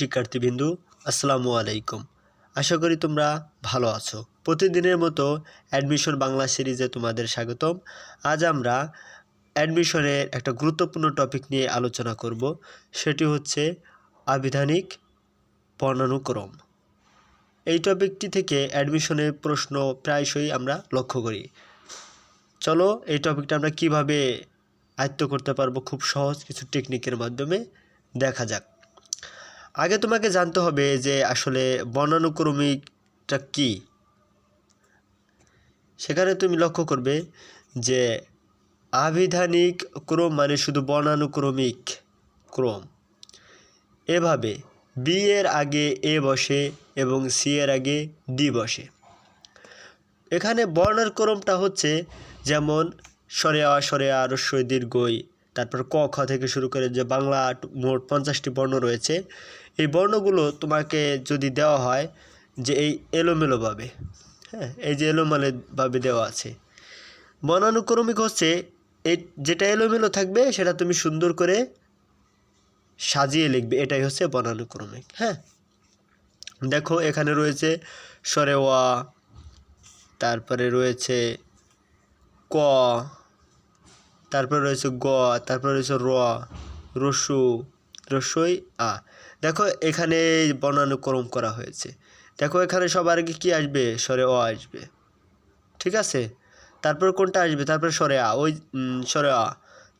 শিক্ষার্থীবৃন্দু, আসসালামু আলাইকুম। আশা করি তোমরা ভালো আছো। প্রতিদিনের মতো অ্যাডমিশন বাংলা সিরিজে তোমাদের স্বাগতম। আজ আমরা অ্যাডমিশনের একটা গুরুত্বপূর্ণ টপিক নিয়ে আলোচনা করব। সেটি হচ্ছে আবিধানিক বর্ণানুক্রম। এই টপিকটি থেকে অ্যাডমিশনের প্রশ্ন প্রায়শই আমরা লক্ষ্য করি। চলো, এই টপিকটা আমরা কীভাবে আয়ত্ত করতে পারব? খুব সহজ কিছু টেকনিকের মাধ্যমে দেখা যাক। আগে তোমাকে জানতে হবে যে আসলে বর্ণানুক্রমিকটা কি। সেখানে তুমি লক্ষ্য করবে যে আবিধানিক ক্রম মানে শুধু বর্ণানুক্রমিক ক্রম। এভাবে বি এর আগে এ বসে এবং সি এর আগে ডি বসে। এখানে বর্ণের ক্রমটা হচ্ছে যেমন সরে আ সরে আ রস্বই দীর্ঘই, তারপর ক, খ থেকে শুরু করে যে বাংলা মোট পঞ্চাশটি বর্ণ রয়েছে এই বর্ণগুলো তোমাকে যদি দেওয়া হয় যে এই এলোমেলোভাবে হ্যাঁ এই যে এলোমেলোভাবে দেওয়া আছে, বর্ণানুক্রমিক হচ্ছে এই যেটা এলোমেলো থাকবে সেটা তুমি সুন্দর করে সাজিয়ে লিখবে, এটাই হচ্ছে বর্ণানুক্রমিক হ্যাঁ। দেখো, এখানে রয়েছে সরে ওয়া, তারপরে রয়েছে ক, তারপরে রয়েছে গ, তারপরে রয়েছে র, রসু, রসই আ। দেখো এখানে বর্ণানুক্রম করা হয়েছে। দেখো এখানে সবার আগে কী আসবে? স্বরে অ আসবে। ঠিক আছে? তারপর কোনটা আসবে? তারপরে স্বরে আ। ওই স্বরে আ।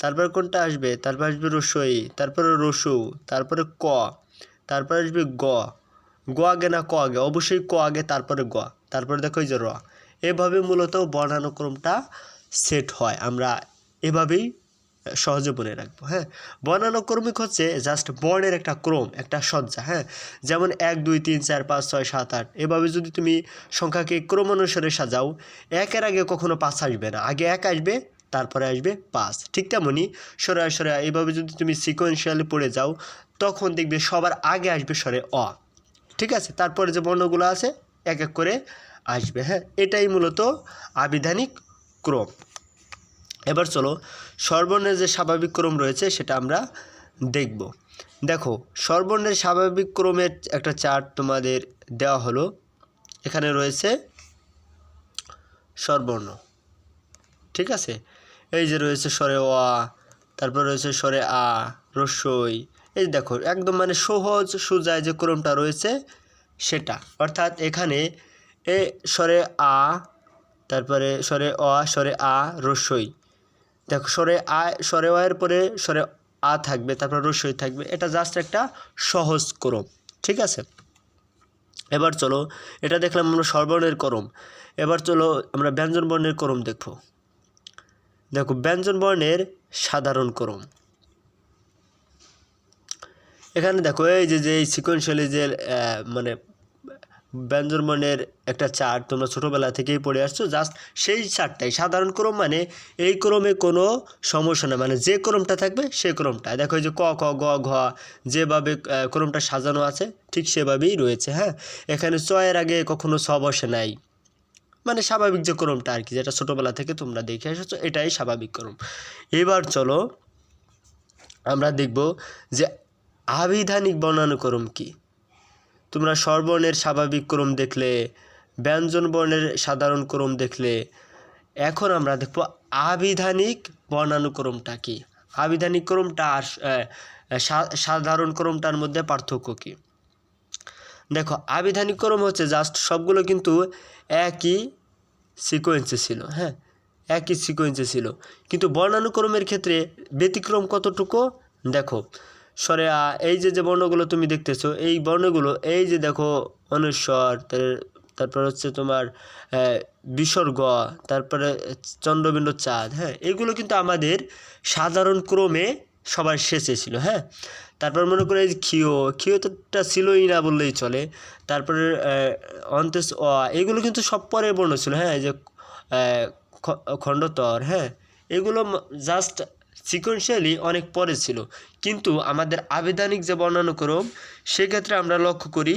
তারপরে কোনটা আসবে? তারপর আসবে রসই। তারপরে রসু। তারপরে ক। তারপরে আসবে গ। গ আগে না ক আগে? অবশ্যই ক আগে, তারপরে গ। তারপরে দেখো যে র। এভাবে মূলত বর্ণানুক্রমটা সেট হয়। আমরা এভাবেই সহজে মনে রাখব হ্যাঁ? বর্ণানুক্রমিক হচ্ছে জাস্ট বর্ণের একটা ক্রম, একটা সজ্জা হ্যাঁ? যেমন এক, দুই, তিন, চার, পাঁচ, ছয়, সাত, আট, এভাবে যদি তুমি সংখ্যাকে ক্রম অনুসারে সাজাও, একের আগে কখনো পাঁচ আসবে না, আগে এক আসবে, তারপরে আসবে পাঁচ, ঠিক তেমনই সরায় সরায় এইভাবে যদি তুমি সিকোয়েন্সিয়ালি পড়ে যাও, তখন দেখবে সবার আগে আসবে সরে অ, ঠিক আছে? তারপরে যে বর্ণগুলো আছে, এক এক করে আসবে হ্যাঁ? এটাই মূলত আবিধানিক ক্রম। এবার চলো স্বরবর্ণের যে স্বাভাবিক ক্রম রয়েছে সেটা আমরা দেখব। দেখো স্বরবর্ণের স্বাভাবিক ক্রমের একটা চার্ট তোমাদের দেওয়া হলো। এখানে রয়েছে স্বরবর্ণ ঠিক আছে? এই যে রয়েছে স্বরে অ, তারপর রয়েছে স্বরে আ, রস্যই। এই দেখো, একদম মানে সহজ সোজায় যে ক্রমটা রয়েছে সেটা। অর্থাৎ এখানে এ স্বরে আ, তারপরে স্বরে অ, স্বরে আ, রস্যই। দেখো স্বরে আ স্বরে অ এর পরে স্বরে আ থাকবে, তারপর রস্যই থাকবে। এটা জাস্ট একটা সহজ ক্রম, ঠিক আছে? এবার চলো, এটা দেখলাম আমরা স্বরবর্ণের ক্রম। এবার চলো আমরা ব্যঞ্জন বর্ণের ক্রম দেখো দেখো, ব্যঞ্জন বর্ণের সাধারণ ক্রম। এখানে দেখো, এই যে যে, এই সিকোয়েন্সিয়ালি যে মানে ব্যঞ্জন বর্ণের একটা চার্ট তোমরা ছোটোবেলা থেকেই পড়ে আসছো জাস্ট সেই চার্টটাই সাধারণ ক্রম মানে এই ক্রমে কোনো সমস্যা না মানে যে ক্রমটা থাকবে সেই ক্রমটা দেখো যে ক, খ, গ, ঘ, যেভাবে ক্রমটা সাজানো আছে, ঠিক সেভাবেই রয়েছে হ্যাঁ? এখানে চয়ের আগে কখনো ছ বসে নাই। মানে স্বাভাবিক যে ক্রমটা আর কি, যেটা ছোটোবেলা থেকে তোমরা দেখে এসেছ, এটাই স্বাভাবিক ক্রম। এবার চলো আমরা দেখব যে আবিধানিক বর্ণানুক্রম কি। তোমরা স্বরবর্ণের স্বাভাবিক ক্রম দেখলে, ব্যঞ্জন বর্ণের সাধারণ ক্রম দেখলে। এখন আমরা দেখব আবিধানিক বর্ণানুক্রমটা কি। আবিধানিক ক্রমটা আর সাধারণ ক্রমটার মধ্যে পার্থক্য কী। দেখো, আবিধানিক ক্রম হচ্ছে জাস্ট সবগুলো কিন্তু একই সিকোয়েন্সে ছিল হ্যাঁ? একই সিকোয়েন্সে ছিল। কিন্তু বর্ণানুক্রমের ক্ষেত্রে ব্যতিক্রম কতটুকু? দেখো সরে, আ, এই যে যে বর্ণগুলো তুমি দেখতেছো, এই বর্ণগুলো, এই যে দেখো অনুস্বর তার- তারপর হচ্ছে তোমার বিসর্গ, তারপরে চন্দ্রবিন্দু চাঁদ হ্যাঁ এগুলো কিন্তু আমাদের সাধারণ ক্রমে সবার শেষে ছিল হ্যাঁ? তারপর মনে করে এই ক্ষিয় ক্ষিয়টা ছিলই না বললেই চলে। তারপরে অন্তেস অ, এগুলো কিন্তু সব পরে বর্ণ ছিল হ্যাঁ এই যে খণ্ডতর হ্যাঁ? এগুলো জাস্ট সিকোয়েন্সিয়ালি অনেক পরে ছিল। কিন্তু আমাদের আবেদানিক যে বর্ণানুক্রম, সেক্ষেত্রে আমরা লক্ষ্য করি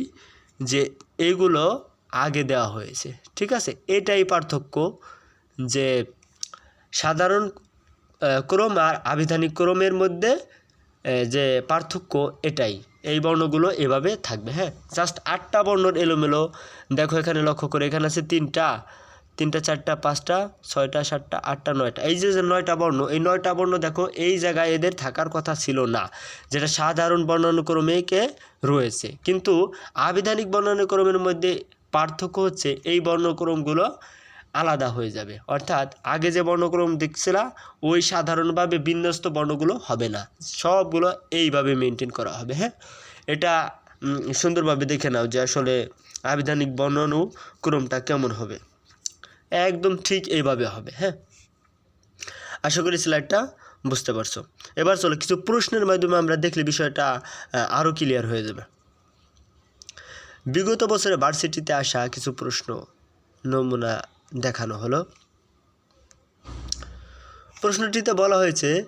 যে এইগুলো আগে দেওয়া হয়েছে। ঠিক আছে? এটাই পার্থক্য যে সাধারণ ক্রম আর আবিধানিক ক্রমের মধ্যে যে পার্থক্য এটাই। এই বর্ণগুলো এভাবে থাকবে হ্যাঁ? জাস্ট আটটা বর্ণর এলোমেলো। দেখো এখানে লক্ষ্য করে, এখানে আছে তিনটা। তিনটা, চারটা, পাঁচটা, ছয়টা, সাতটা, আটটা, নয়টা। এই যে নয়টা বর্ণ, এই নয়টা বর্ণ দেখো, এই জায়গায় এদের থাকার কথা ছিল না, যেটা সাধারণ বর্ণানুক্রমেকে রয়েছে। কিন্তু আবিধানিক বর্ণানুক্রমের মধ্যে পার্থক্য হচ্ছে, এই বর্ণক্রমগুলো আলাদা হয়ে যাবে। অর্থাৎ আগে যে বর্ণক্রম দেখছিলা, ওই সাধারণভাবে বিন্যস্ত বর্ণগুলো হবে না। সবগুলো এইভাবে মেনটেন করা হবে হ্যাঁ? এটা সুন্দরভাবে দেখে নাও যে আসলে আবিধানিক বর্ণানুক্রমটা কেমন হবে। একদম ঠিক এইভাবে হবে হ্যাঁ? আশা করি স্লাইডটা বুঝতে পারছ। এবার চলো, কিছু প্রশ্নের মাধ্যমে আমরা দেখলে বিষয়টা আরও ক্লিয়ার হয়ে যাবে। বিগত বছরে ভার্সিটিতে আসা কিছু প্রশ্ন নমুনা দেখানো হলো। প্রশ্নটিতে বলা হয়েছে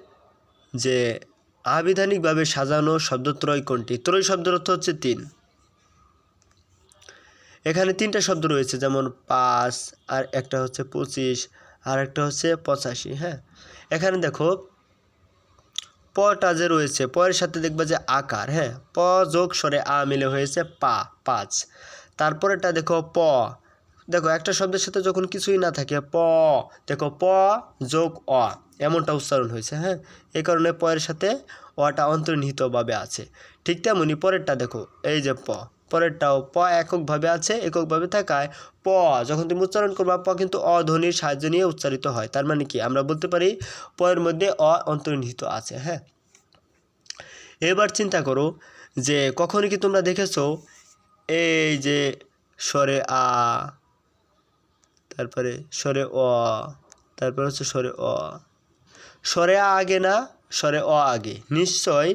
যে, আবিধানিকভাবে সাজানো শব্দত্রয় কোনটি? ত্রয় শব্দের অর্থ হচ্ছে তিন। এখানে তিনটা শব্দ রয়েছে, যেমন পাঁচ, আর একটা হচ্ছে পঁচিশ, আর একটা হচ্ছে পঁচাশি হ্যাঁ? এখানে দেখো পটা যে রয়েছে পয়ের সাথে দেখবা যে আকার হ্যাঁ? প যোগ স্বরে আ মিলে হয়েছে পা, পাঁচ। তারপরেটা দেখো প, দেখো একটা শব্দের সাথে যখন কিছুই না থাকে, প, দেখো প যোগ অ, এমনটা উচ্চারণ হয়েছে হ্যাঁ? এই কারণে পয়ের সাথে অটা অন্তর্নিহিতভাবে আছে। ঠিক তেমনই পরেরটা দেখো, এই যে প। পরেরটাও প এককভাবে আছে, এককভাবে থাকায় প, যখন তুমি উচ্চারণ করবা, প কিন্তু অধ্বনির সাহায্য নিয়ে উচ্চারিত হয়। তার মানে কি? আমরা বলতে পারি পয়ের মধ্যে অ অন্তর্নিহিত আছে হ্যাঁ? এবার চিন্তা করো যে কখনো কি তোমরা দেখেছ এই যে স্বরে আ, তারপরে স্বরে অ, তারপরে হচ্ছে স্বরে অ। স্বরে আ আগে না, স্বরে অ আগে। নিশ্চয়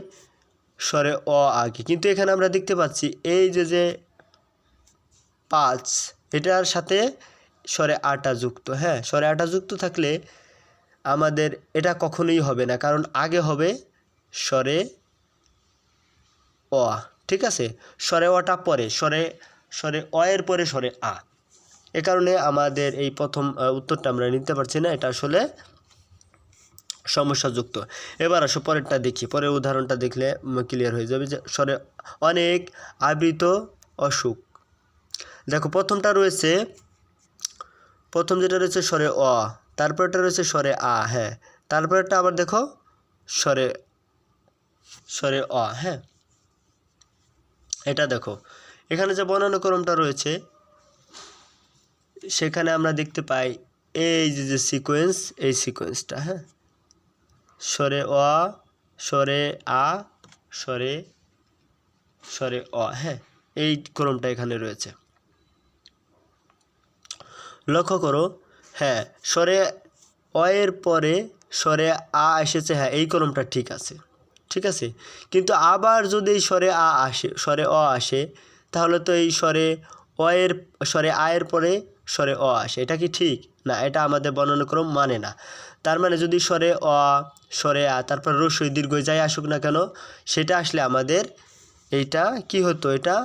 স্বরে অ আগে। কিন্তু এখানে আমরা দেখতে পাচ্ছি এই যে যে পাঁচ, এটার সাথে স্বরে আটা যুক্ত। হ্যাঁ স্বরে আটা যুক্ত থাকলে আমাদের এটা কখনোই হবে না, কারণ আগে হবে স্বরে অ। ঠিক আছে? স্বরে অটা পরে, স্বরে স্বরে অ এর পরে স্বরে আ। এ কারণে আমাদের এই প্রথম উত্তরটা আমরা নিতে পারছি না, এটা আসলে সমস্যাযুক্ত। এবার আসো পরেরটা দেখি। পরের উদাহরণটা দেখলে ক্লিয়ার হয়ে যাবে যে স্বরে অনেক আবৃত অসুখ। দেখো, প্রথমটা রয়েছে, প্রথম যেটা রয়েছে স্বরে অ তারপরটা রয়েছে স্বরে আ হ্যাঁ। তারপরটা আবার দেখো, স্বরে স্বরে অ হ্যাঁ। এটা দেখো, এখানে যে বর্ণানুক্রমটা রয়েছে, সেখানে আমরা দেখতে পাই এই যে যে সিকোয়েন্স এই সিকোয়েন্সটা হ্যাঁ। স্বরে অ, সরে আ স্বরে সরে অ হ্যাঁ এই ক্রমটা এখানে রয়েছে। লক্ষ্য করো হ্যাঁ সরে অ এর পরে সরে আ এসেছে হ্যাঁ এই ক্রমটা ঠিক আছে ঠিক আছে? কিন্তু আবার যদি এই স্বরে আ আসে স্বরে অ আসে, তাহলে তো এই স্বরে অ এর স্বরে আ এর পরে স্বরে অ আসে, এটা কি ঠিক? না, এটা আমাদের বর্ণানুক্রম মানে না। তার মানে যদি স্বরে অ, স্বরে আ, তারপর রসই দীর্ঘ যাই আসুক না কেন, সেটা আসলে আমাদের এইটা কি হতো? এটা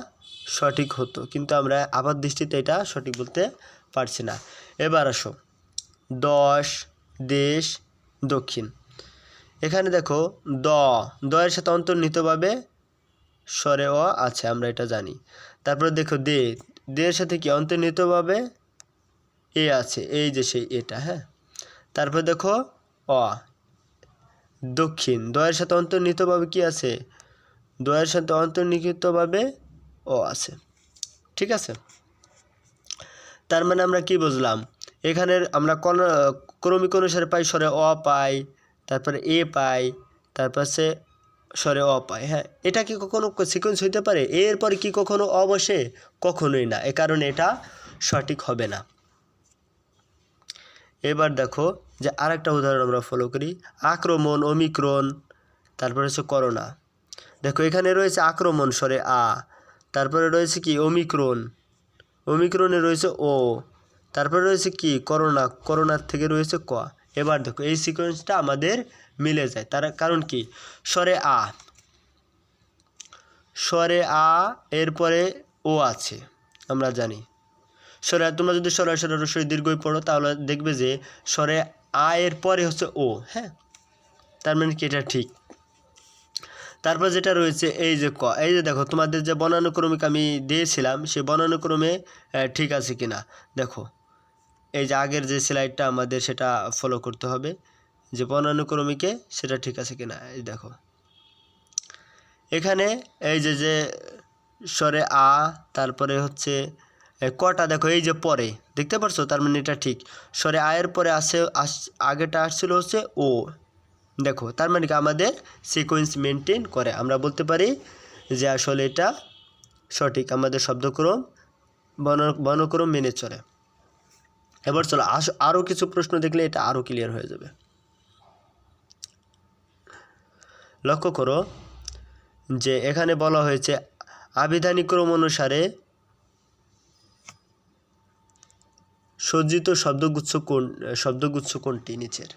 সঠিক হতো। কিন্তু আমরা আপাত দৃষ্টিতে এটা সঠিক বলতে পারছি না। এবার আসো। দশ, দেশ, দক্ষিণ। এখানে দেখো, দ দ এর সাথে অন্তর্নিহিতভাবে স্বরে অ আছে, আমরা এটা জানি। তারপরে দেখো, দে দে এর সাথে কি অন্তর্নিহিতভাবে এ আছে, এই যে সেই এটা হ্যাঁ? তারপরে দেখো, অ। দক্ষিণ। দয়ের সাথে অন্তর্নিহিতভাবে কি আছে? দয়ের সাথে অন্তর্নিহিতভাবে অ আছে। ঠিক আছে? তার মানে আমরা কি বুঝলাম? এখানের আমরা কোন, ক্রমিক অনুসারে পাই স্বরে অ পাই, তারপরে এ পাই, তারপর সে স্বরে অ পাই। হ্যাঁ এটা কি কখনো সিকোয়েন্স হইতে পারে? এর পরে কি কখনো অ বসে? কখনোই না। এ কারণে এটা সঠিক হবে না। এবার দেখো যে আরেকটা উদাহরণ আমরা ফলো করি। আক্রমণ অমিক্রণ তারপরে হচ্ছে করোনা দেখো এখানে রয়েছে আক্রমণ স্বরে আ। তারপরে রয়েছে কি? অমিক্রণ অমিক্রণে রয়েছে ও তারপরে রয়েছে কি? করোনা করোনার থেকে রয়েছে ক। এবার দেখো এই সিকোয়েন্সটা আমাদের মিলে যায়। তার কারণ কি? স্বরে আ। স্বরে আ, এরপরে ও আছে, আমরা জানি। স্বরে তোমরা যদি স্বরে স্বরে রসই দীর্ঘই পড়ো, তাহলে দেখবে যে স্বরে আ এর পরে হচ্ছে ও হ্যাঁ? তার মানে কি এটা ঠিক? তারপর যেটা রয়েছে, এই যে ক, এই যে দেখো, তোমাদের যে বনানুক্রমিক আমি দিয়েছিলাম, সেই বনানুক্রমে ঠিক আছে কি না দেখো, এই যে আগের যে স্লাইডটা আমাদের সেটা ফলো করতে হবে, যে বনানুক্রমিকে সেটা ঠিক আছে কি না এই দেখো, এখানে এই যে যে স্বরে আ, তারপরে হচ্ছে কটা দেখো, এই যে পরে, দেখতে পারছ? তার মানে এটা ঠিক। স্বরে আয়ের পরে আসে আগেটা আসছিল হচ্ছে ও। দেখো, তার মানে কি আমাদের সিকোয়েন্স মেনটেন করে। আমরা বলতে পারি যে আসলে এটা সঠিক আমাদের শব্দক্রম বন বনক্রম মেনে চলে। এবার চলো, আস আরও কিছু প্রশ্ন দেখলে এটা আরও ক্লিয়ার হয়ে যাবে। লক্ষ্য করো যে এখানে বলা হয়েছে আবিধানিক ক্রম অনুসারে সজ্জিত শব্দগুচ্ছ কোন শব্দগুচ্ছ কোনটি নিচের।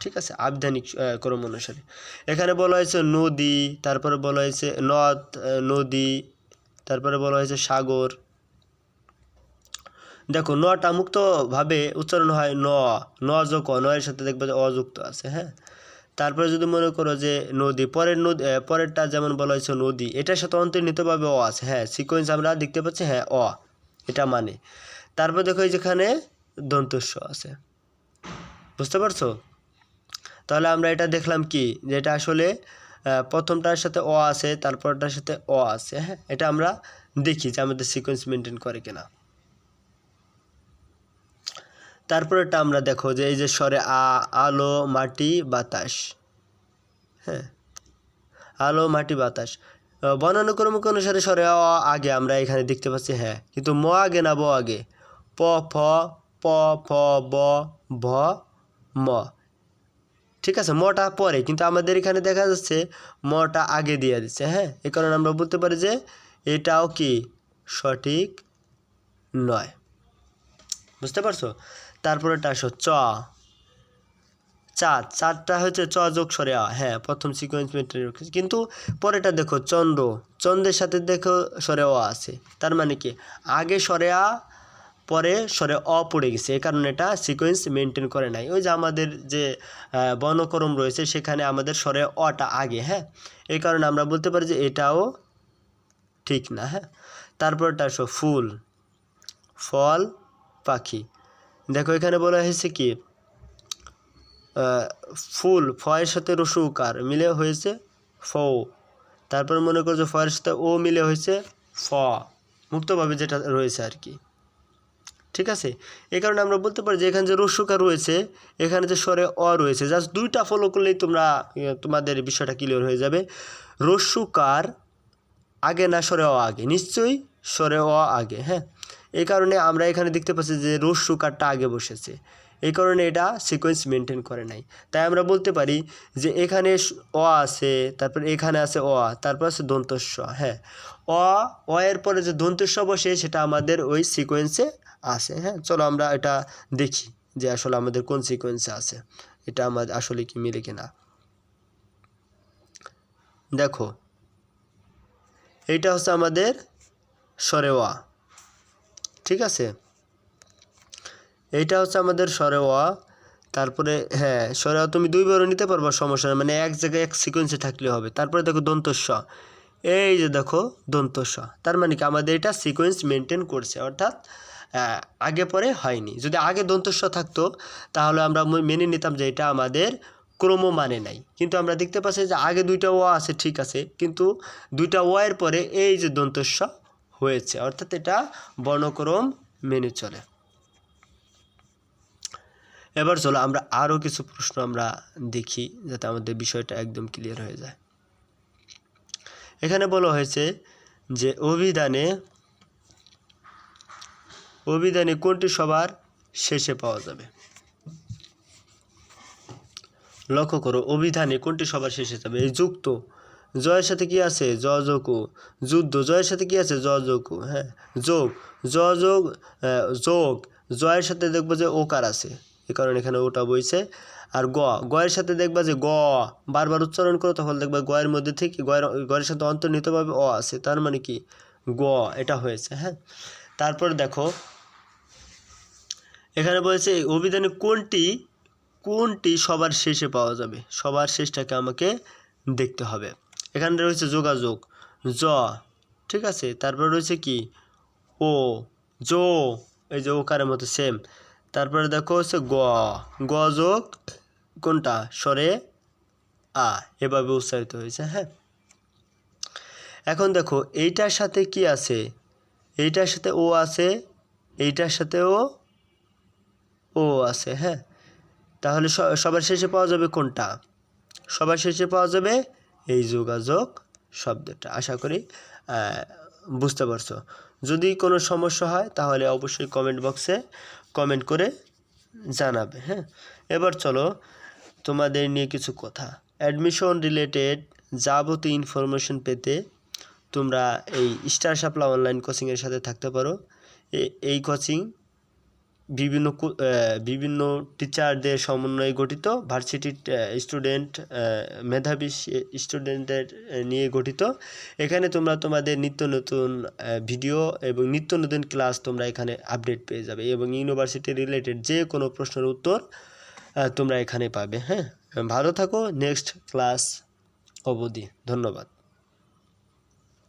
ঠিক আছে? আবিধানিক ক্রম অনুসারে। এখানে বলা হয়েছে নদী তারপরে বলা হয়েছে নদ নদী তারপরে বলা হয়েছে সাগর। দেখো নটা মুক্তভাবে উচ্চারণ হয় ন ন যোগ অ, নয়ের সাথে দেখবে যে অযুক্ত আছে হ্যাঁ? তারপরে যদি মনে করো যে নদী পরের নদী পরেরটা যেমন বলা হয়েছে নদী এটার সাথে অন্তর্নিহিতভাবে অ আছে হ্যাঁ? সিকোয়েন্স আমরা দেখতে পাচ্ছি হ্যাঁ অ। এটা মানে। তারপর দেখো যেখানে দন্তস্ব আছে। বুঝতে পারছ? তাহলে আমরা এটা দেখলাম কি? যে এটা আসলে প্রথমটার সাথে অ আছে, তারপরটার সাথে অ আছে হ্যাঁ? এটা আমরা দেখি যে আমাদের সিকোয়েন্স মেনটেন করে কিনা। তারপরেটা আমরা দেখো যে এই যে স্বরে আ, আলো, মাটি, বাতাস হ্যাঁ? আলো, মাটি, বাতাস। বর্ণানুক্রমিক অনুসারে স্বরে অ আগে আমরা এখানে দেখতে পাচ্ছি হ্যাঁ। কিন্তু ম আগে না ব আগে? প, ফ প, ফ, ব, ভ, ম। ঠিক আছে, মটা পরে, কিন্তু আমাদের এখানে দেখা যাচ্ছে মটা আগে দিয়ে দিচ্ছে হ্যাঁ? এই কারণে আমরা বলতে পারি যে এটাও কি? সঠিক নয়। বুঝতে পারছ? তারপরেটা আসো, চ। চাঁদ, চাঁদটা হচ্ছে চ যোগ সরে আ হ্যাঁ প্রথম সিকোয়েন্স রেখেছি কিন্তু পরেটা দেখো, চন্দ্র। চন্দ্রের সাথে দেখো সরে অ আছে। তার মানে কি? আগে সরে আ পরে সরে অ পড়ে গেছে। এই কারণে এটা সিকোয়েন্স মেনটেন করে নাই। ওই যে আমাদের যে বর্ণক্রম রয়েছে, সেখানে আমাদের স্বরে অটা আগে হ্যাঁ? এই কারণে আমরা বলতে পারি যে এটাও ঠিক না হ্যাঁ? তারপরটা আসো, ফুল, ফল, পাখি। দেখো, এখানে বলা হয়েছে কি ফুল, ফয়ের সাথে রসু উকার মিলে হয়েছে ফ। তারপর মনে করছ ফয়ের সাথে ও মিলে হয়েছে ফ। মুক্তভাবে যেটা রয়েছে আর কি। ঠিক আছে? এই কারণে আমরা বলতে পারি যে এখানে যে রস্যকার রয়েছে, এখানে যে স্বরে অ রয়েছে জাস্ট দুইটা ফলো করলেই তোমরা তোমাদের বিষয়টা ক্লিয়ার হয়ে যাবে। রস্যকার আগে না স্বরে অ আগে? নিশ্চয়ই স্বরে অ আগে হ্যাঁ? এই কারণে আমরা এখানে দেখতে পাচ্ছি যে রস্যকারটা আগে বসেছে। এই কারণে এটা সিকোয়েন্স মেনটেন করে নাই। তাই আমরা বলতে পারি যে এখানে অ আছে, তারপর এখানে আছে অ, তারপর আছে দন্তস্ব হ্যাঁ? অ অ এর পরে যে দন্তস্ব বসে, সেটা আমাদের ওই সিকোয়েন্সে আছে হ্যাঁ? চলো আমরা এটা দেখি যে আসলে আমাদের কোন সিকোয়েন্সে আছে। এটা আমাদের আসলে কি মিলে কিনা। দেখো, এইটা হচ্ছে আমাদের সরেওয়া, ঠিক আছে? এইটা হচ্ছে আমাদের সরেওয়া, তারপরে হ্যাঁ সরেওয়া তুমি দুইবারও নিতে পারবা, সমস্যা মানে এক জায়গায় এক সিকোয়েন্সে থাকলে হবে। তারপরে দেখো দন্তস্ব, এই যে দেখো দন্তস্ব, তার মানে কি আমাদের এটা সিকোয়েন্স মেনটেন করছে, অর্থাৎ আগে পরে হয়নি। যদি আগে দন্তস্ব থাকতো, তাহলে আমরা মেনে নিতাম যে এটা আমাদের ক্রম মানে নাই। কিন্তু আমরা দেখতে পাচ্ছি যে আগে দুইটা ও আছে, ঠিক আছে। কিন্তু দুইটা ও এর পরে এই যে দন্তস্ব হয়েছে, অর্থাৎ এটা বর্ণক্রম মেনে চলে। এবার চলো আমরা আরও কিছু প্রশ্ন আমরা দেখি, যাতে আমাদের বিষয়টা একদম ক্লিয়ার হয়ে যায়। এখানে বলা হয়েছে যে, অভিধানে অভিধানে কোনটি সবার শেষে পাওয়া যাবে? লক্ষ্য করো, অভিধানে কোনটি সবার শেষে যাবে? এই যুক্ত, জয়ের সাথে কি আছে? জ। যুদ্ধ, জয়ের সাথে কি আছে? জ হ্যাঁ যোগ। জ যোগ যোগ। জয়ের সাথে দেখব যে ওকার আছে, এ কারণে এখানে ওটা বইছে। আর গ, গয়ের সাথে দেখবা যে গ, বারবার উচ্চারণ করো, তখন দেখবা গয়ের মধ্যে থেকে গয়ের গয়ের সাথে অন্তর্নিহিতভাবে অ আছে। তার মানে কি? গ, এটা হয়েছে হ্যাঁ। তারপর দেখো এখানে বলেছে, অভিধানে কোনটি কোনটি সবার শেষে পাওয়া যাবে? সবার শেষটাকে আমাকে দেখতে হবে। এখানে রয়েছে যোগাযোগ, জ, ঠিক আছে? তারপর রয়েছে কি? ও, জো, এই যে ওকারের মতো সেম তারপরে দেখো হচ্ছে গ গ যোগ কোনটা? স্বরে আ, এভাবে উচ্চারিত হয়েছে হ্যাঁ? এখন দেখো, এইটার সাথে কি আছে? এইটার সাথে ও আছে, এইটার সাথেও ও আছে হ্যাঁ? তাহলে সবার শেষে পাওয়া যাবে কোনটা? সবার শেষে পাওয়া যাবে এই যোগাযোগ শব্দটা। আশা করি বুঝতে পারছ। যদি কোনো সমস্যা হয়, তাহলে অবশ্যই কমেন্ট বক্সে কমেন্ট করে জানাবে হ্যাঁ? এবার চলো, তোমাদের নিয়ে কিছু কথা। অ্যাডমিশন রিলেটেড যাবতীয় ইনফরমেশন পেতে তোমরা এই স্টার সাপ্লা অনলাইন কোচিংয়ের সাথে থাকতে পারো। এই কোচিং বিভিন্ন বিভিন্ন টিচারদের সমন্বয়ে গঠিত ভার্সিটি স্টুডেন্ট মেধাবী স্টুডেন্টদের নিয়ে গঠিত। এখানে তোমরা তোমাদের নিত্য নতুন ভিডিও এবং নিত্য নতুন ক্লাস তোমরা এখানে আপডেট পেয়ে যাবে এবং ইউনিভার্সিটি রিলেটেড যে কোনো প্রশ্নের উত্তর তোমরা এখানে পাবে হ্যাঁ? ভালো থাকো নেক্সট ক্লাস অবধি, ধন্যবাদ।